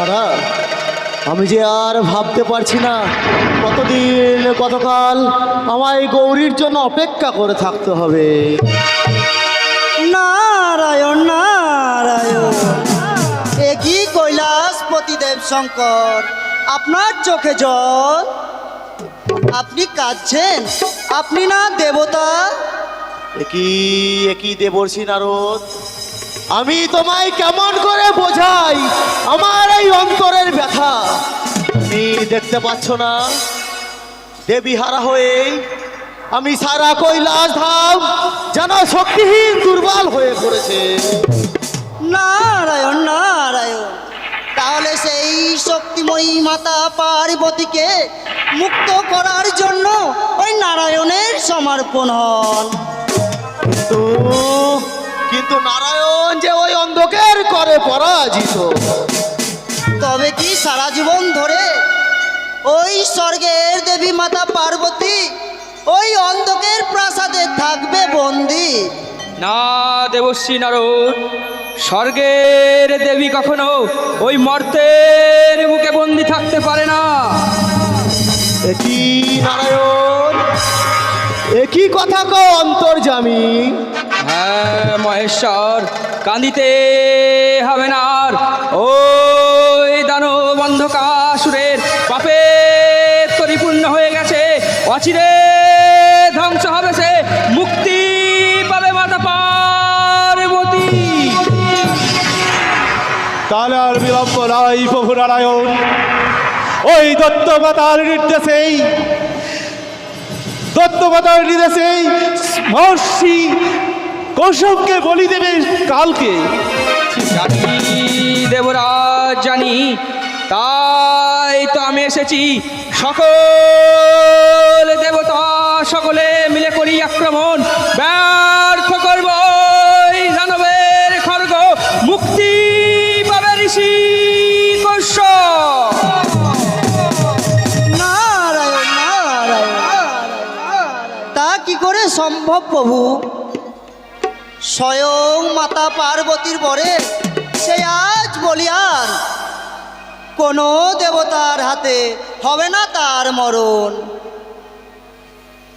দাদা আমি যে আর ভাবতে পারছি না কতদিন কতকাল আমায় গৌরীর জন্য অপেক্ষা করে থাকতে হবে। নারায়ণ নারায়ণ এ কি কৈলাস পতিদেব শঙ্কর? আপনার চোখে জল? আপনি কাঁদছেন? আপনি না দেবতা? একই একই দেবর্ষী নারদ? আমি তোমায় কেমন করে বোঝাই আমার এই অন্তরের ব্যথা। তুমি দেখতে পাচ্ছ না? দেবী হারা হয়ে আমি সারা কৈলাস ধাম যেন শক্তিহীন দুর্বল হয়ে পড়েছে। নারায়ণ নারায়ণ তাহলে সেই শক্তিময়ী মাতা পার্বতীকে মুক্ত করার জন্য ওই নারায়ণের সমর্পণ হন। কিন্তু কিন্তু নারায়ণ যে ওই অন্ধকের করে পরাজিত। তবে কি সারা জীবন ধরে ওই স্বর্গের দেবী মাতা পার্বতী ওই অন্ধকের প্রাসাদে থাকবে বন্দি? না দেবশ্রী নারদ স্বর্গের দেবী কখনো ওই মর্তের মুখে বন্দি থাকতে পারে না। একই নারায়ণ? একই কথা কো অন্তর্জামী হ্যাঁ মহেশ্বর কান্দিতে হবে না আর। ওই দানব অন্ধকাসুরের পাপে পরিপূর্ণ হয়ে গেছে। অচিরে ধ্বংস হবে সে। মুক্তি পাবে মাতা পার্বতী। তাহলে আর বিলম্ব নাই, প্রভু নারায়ণ। ওই দত্তমাতার নির্দেশেই দত্তমাতার নির্দেশেই মহর্ষি কৌশবকে বলি দেবে কালকে। জানি দেবরাজ জানি তাই তো আমি এসেছি। সকল দেবতা সকলে মিলে করি আক্রমণ। ব্যর্থ করব দানবের খর্গ। মুক্তি পাবে ঋষি নারায়ণ নারায়ণ। তা কি করে সম্ভব প্রভু? স্বয়ং মাতা পার্বতীর বরে সে আজ বলিয়ান কোনো দেবতার হাতে হবে না তার মরণ?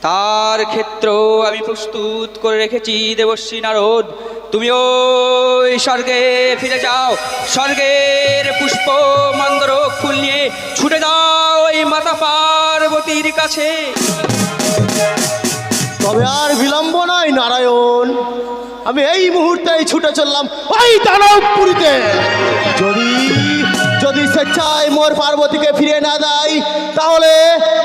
তার ক্ষেত্র আমি প্রস্তুত করে রেখেছি দেবশ্রী নারদ। তুমি ওই স্বর্গে ফিরে যাও। স্বর্গের পুষ্প মন্দর ফুল নিয়ে ছুটে দাও ওই মাতা পার্বতীর কাছে। তবে আর বিলম্ব নয় নারায়ণ। আমি এই মুহূর্তেই ছুটে চললাম ওই দানবপুরীতে। যদি যদি স্বেচ্ছায় মোর পার্বতীকে ফিরে না দেয়, তাহলে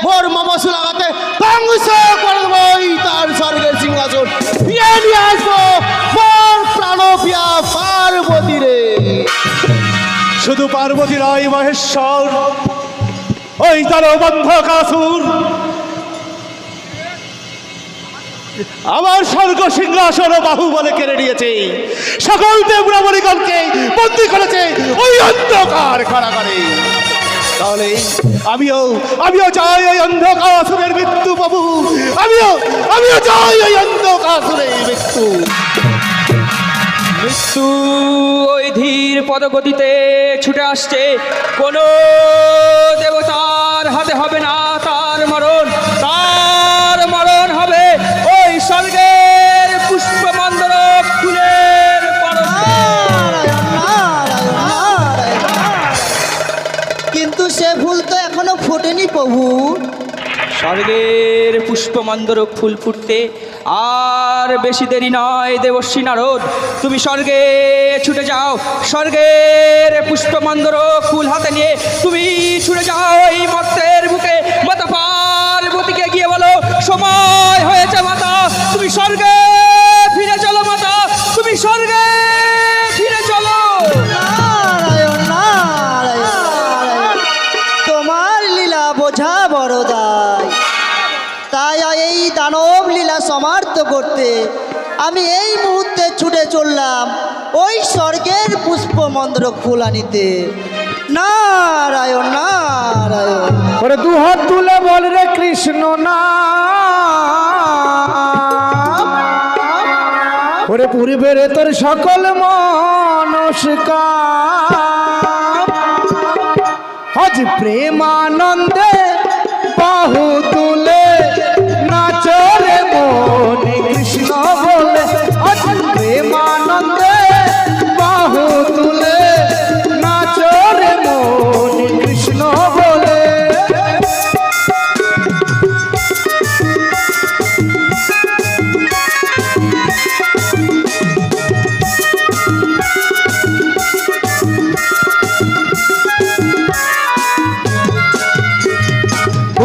মোর মমসুলাগাতে ধ্বংস করে দেবো তার স্বর্গের সিংহাসন। ফিরে নিয়ে আসব মোর প্রাণপ্রিয়া পার্বতী রে শুধু পার্বতী নয়, মহেশ্বর, ওই তার বন্ধকাসুর আমার স্বর্গ সিংহাসন বাহু বলে কেড়ে নিয়েছে। সকল দেবরামণিগণকে বন্দি করেছে ওই অন্ধকার কারাগারে। তাহলে আমিও আমিও চাই ওই অন্ধকাসুরের মৃত্যু বাবু আমিও আমিও চাই ওই অন্ধকাসুরের মৃত্যু। মৃত্যু ওই ধীর পদগতিতে ছুটে আসছে। কোনো দেবতার হাতে হবে না তার মরণ। স্বর্গের পুষ্পমন্দর ফুল ফুটতে আর বেশি দেরি নয়, দেবশ্রী নারদ। তুমি স্বর্গে ছুটে যাও, স্বর্গের পুষ্প পুষ্পমন্দর ফুল হাতে নিয়ে। তুমি ছুটে যাও এই মর্তের বুকে। মত পার্বতীকে গিয়ে বলো, সময় হয়েছে মাতা। তুমি স্বর্গে করতে। আমি এই মুহূর্তে ছুটে চললাম ওই স্বর্গের পুষ্পমন্দ্র ফুল আনিতে নারায়ণ নারায়ণ। ওরে দু হাত তুলে বল রে কৃষ্ণ না। ওরে পূর্বের তোর সকল মনস্কার। প্রেমানন্দে বাহু তুলে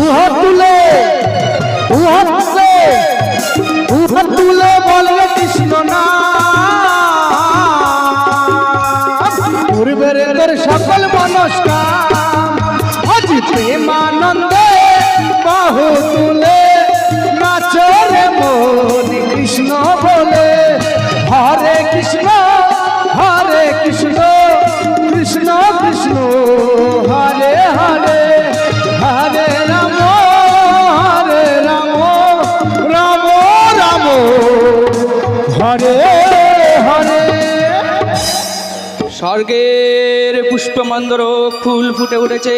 উহা তুলে উহা তুলে উহা তুলে বলবে কৃষ্ণ না। পূর্বের তোর সকল মনস্কার আজ প্রেমানন্দে বাহু তুলে নাচরে মন কৃষ্ণ বলে, হরে কৃষ্ণ হরে কৃষ্ণ কৃষ্ণ কৃষ্ণ, হরে হরে হরে। স্বর্গের পুষ্পমন্দর ফুল ফুটে উঠেছে।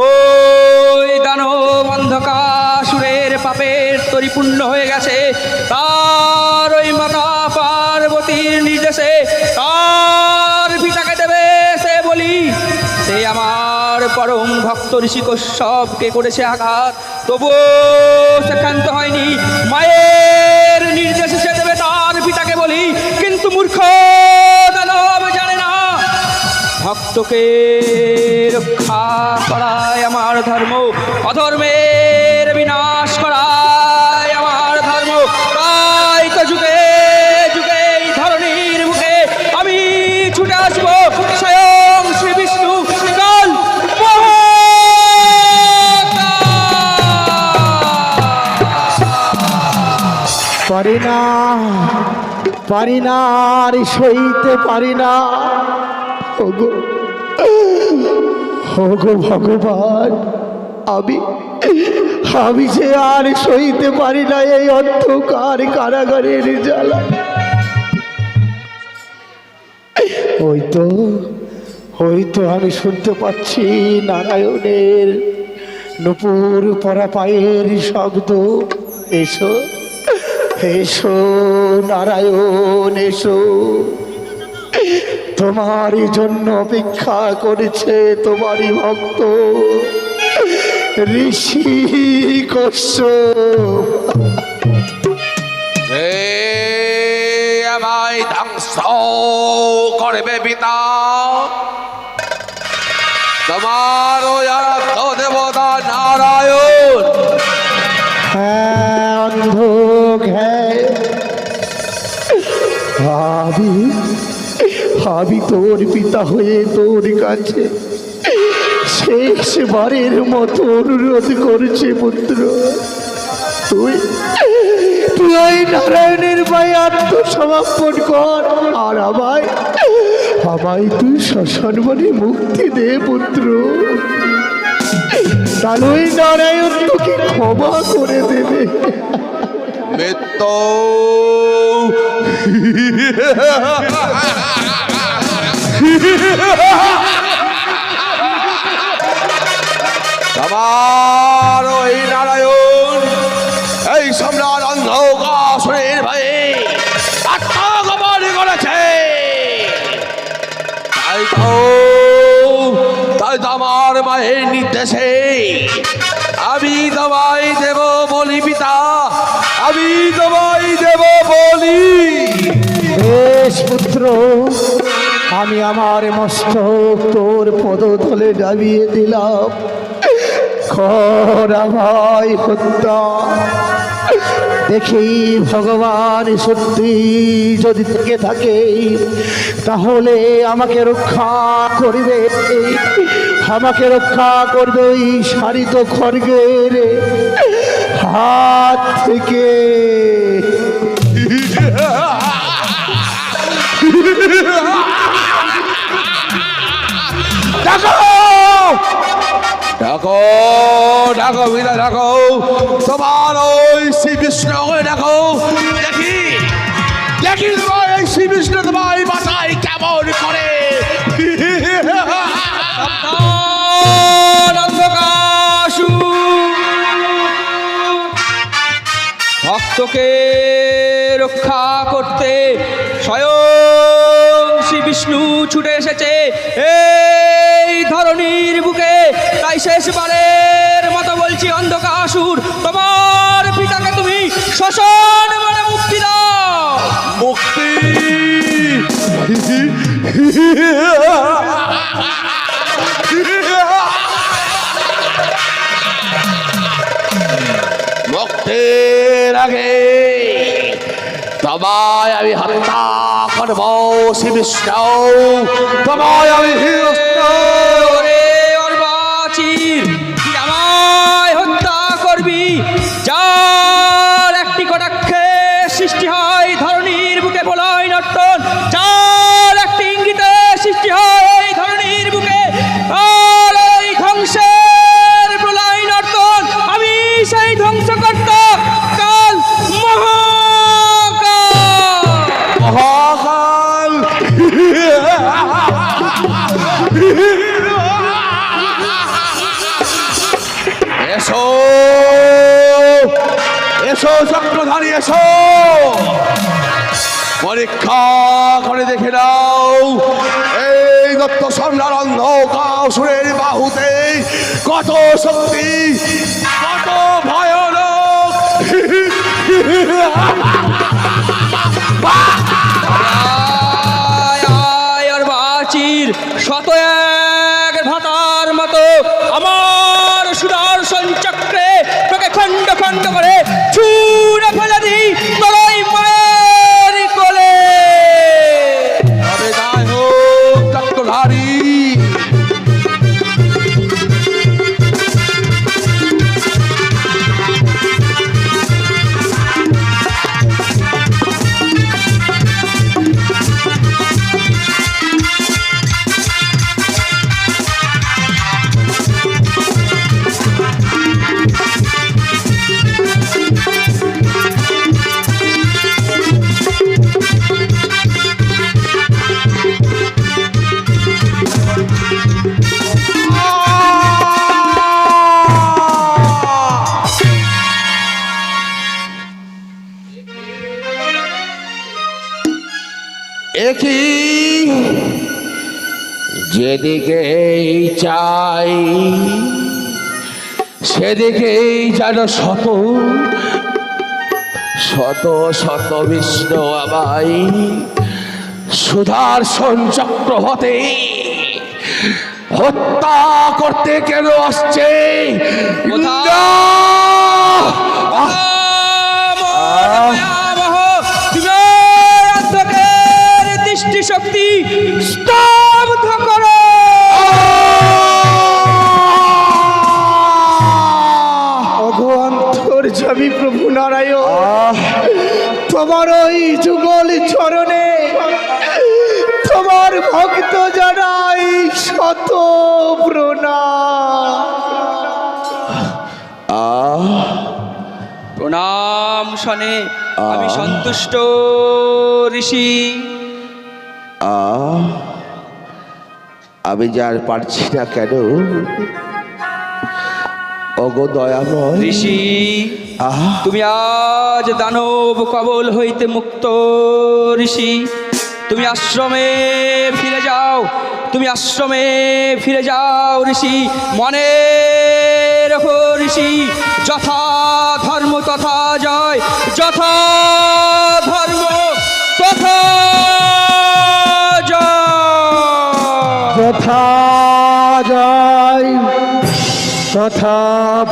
ওই দানব অন্ধকাসুরের পাপের তরিপূর্ণ হয়ে গেছে। তার ওই মাতা পার্বতীর নির্দেশে তার পিতাকে দেবে সে বলি। সে আমার পরম ভক্ত ঋষি কশ্যপকে করেছে আঘাত। তবুও সে ক্ষান্ত হয়নি। মায়ের কিন্তু মূর্খ জানে না। ভক্তকে রক্ষা করায় আমার ধর্ম, অধর্মের বিনাশ করায় আমার ধর্ম। যুগে যুগে এই ধরনীর মুখে আমি ছুটে আসব। স্বয়ং শ্রী বিষ্ণু কাল পারি না। পারি না, আর সইতে পারি না। ওগো ভগবান, আমি আমি যে আর সইতে পারি না এই অন্ধকার কারাগারের জ্বালা। ওই তো ওই তো আমি শুনতে পাচ্ছি নারায়ণের নুপুর পরা পায়ের শব্দ। এসো। এসো নারায়ণ এসো। তোমারই জন্য অপেক্ষা করেছে তোমারই ভক্ত। ঋষি হে আমায় ধ্বংস করবে পিতা। তোমার দেবতা নারায়ণ। হ্যাঁ আমি তোর পিতা হয়ে তোর কাছে শেষবারের মতো অনুরোধ করছে, পুত্র। তুই তুই নারায়ণের ভাই আত্মসমর্পণ কর আর আমায় আমায় তুই শ্মশান বনে মুক্তি দে, পুত্র। তাহলে নারায়ণ তোকে ক্ষমা করে দেবে। মৃত্যু। আমার ওই নারায়ণ, এই সম্রাট অন্ধকাসুরের ভয়ে আত্মগমন করেছে। তাই তো তাই তো আমার মায়ের নির্দেশে আমি তোমায় দেব বলি পিতা, আমি তোমায় দেব বলি। বেশ পুত্র আমি আমার মস্তক তোর পদতলে ডাবিয়ে দিলাম। খরা ভাই হত্যা। দেখি ভগবান সত্যি যদি থেকে থাকে, তাহলে আমাকে রক্ষা করবে। আমাকে রক্ষা করবে ওই সারিত খড়গের হাত থেকে। ডাকো ডাকো ডাকো বিনা ডাকো তোমার ওই শ্রী বিষ্ণুকে ডাকো দেখি দেখি এই শ্রী বিষ্ণু তোমার এই বাসায় কেমন করে। ভক্তকে রক্ষা করতে স্বয়ং শ্রী বিষ্ণু ছুটে এসেছে। এ ধরনীর বুকে। তাই শেষবারের মতো বলছি অন্ধকাসুর তোমার পিতাকে তুমি শ্মশান মানে মুক্তি দাও। মুক্তি। মুক্তির আগে তোমায় আমি হত্যা করব শ্রী বিষ্ণু। তোমায় আমি হিংস্র রে অর্বাচীর এসো পরীক্ষা করে দেখে নাও। এই দত্ত সন্ধ্যার অন্ধকার সুরের বাহুতে কত শক্তি, কত ভয়ানক। আর বাচির শত এক ভাতার মতো আমার সেদিকেই যেন শত শত শত বিষ্ণু আমায় সুদর্শন চক্র হতে হত্যা করতে কেন আসছে কোথায়? না! আহ! দৃষ্টি শক্তি স্তব্ধ করো নারায়ণ তোমার ওই যুগল চরণে তোমার ভক্ত জানাই শত প্রণাম। প্রণাম শনে আমি সন্তুষ্ট ঋষি। আহ, আমি যার পারছি না কেন অগো দয়াময় ঋষি তুমি আজ দানব কবল হইতে মুক্ত ঋষি। তুমি আশ্রমে ফিরে যাও তুমি আশ্রমে ফিরে যাও ঋষি। মনে রেখো ঋষি যথা ধর্ম তথা জয় যথা তথা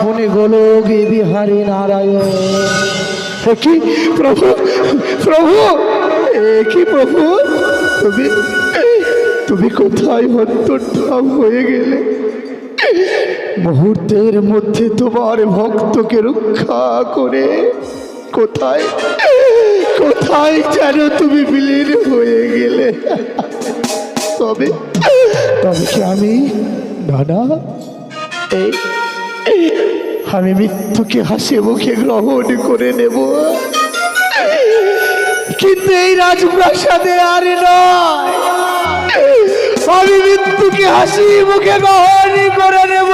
পুনি গোলকে বিহারী নারায়ণ। কি প্রভু? প্রভু? কি প্রভু? তুমি তুমি কোথায় অন্তর্ধাম হয়ে গেলে? মুহূর্তের মধ্যে তোমার ভক্তকে রক্ষা করে কোথায় কোথায় যেন তুমি বিলীন হয়ে গেলে? তবে তবে আমি দাদা এই আমি মৃত্যুকে হাসি মুখে গ্রহণ করে নেব। কিন্তু এই রাজপ্রাসাদে আর নয়। আমি মৃত্যুকে হাসি মুখে গ্রহণ করে নেব।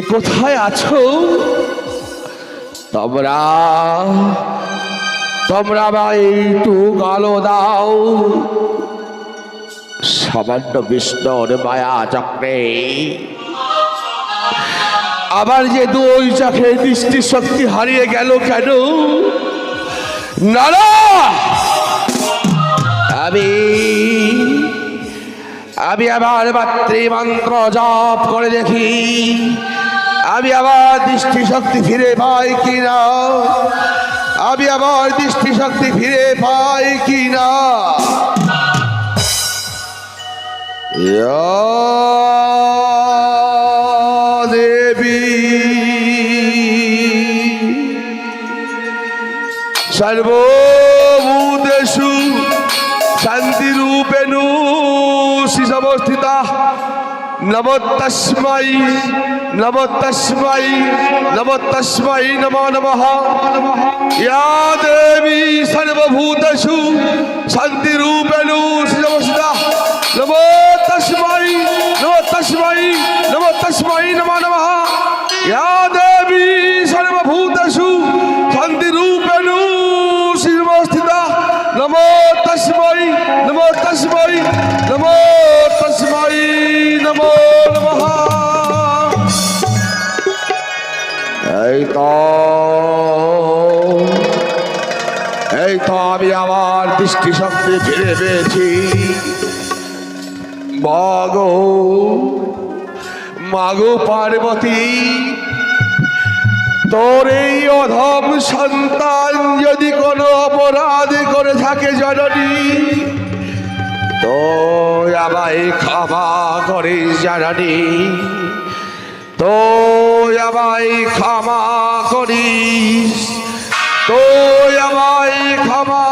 কোথায় আছো? তোমরা তোমরা আমায় একটু গালো দাও। সামান্য বিষ্ণুর মায়া চক্রে আবার যে দুই চোখের দৃষ্টি শক্তি হারিয়ে গেল কেন? না না! আমি আমি আবার মাতৃমন্ত্র জপ করে দেখি। আমি আবার দৃষ্টিশক্তি ফিরে পাই কিনা? আমি আবার দৃষ্টিশক্তি ফিরে পাই কিনা? দেবী। সর্বভূতেষু শান্তিরূপেণু শিশবস্থিতা নমতস্मै নমতস্মাই নমতস্মাই নমো নমঃ ইয়া দেবী সর্বভূতেষু শান্তি রূপেণু নমস্তা নমো তস্মাই নমো তস্মাই নমো তস্মাই নমো নমঃ ইয়া দেবী সর্বভূতেষু আমার দৃষ্টিশক্তি ফিরে পেয়েছি মাগো মাগো পার্বতী, তোর এই অধম সন্তান যদি কোনো অপরাধ করে থাকে জননী তো আমায় ক্ষমা করে জানানি। তো আমায় ক্ষমা করিস তো আমায় ক্ষমা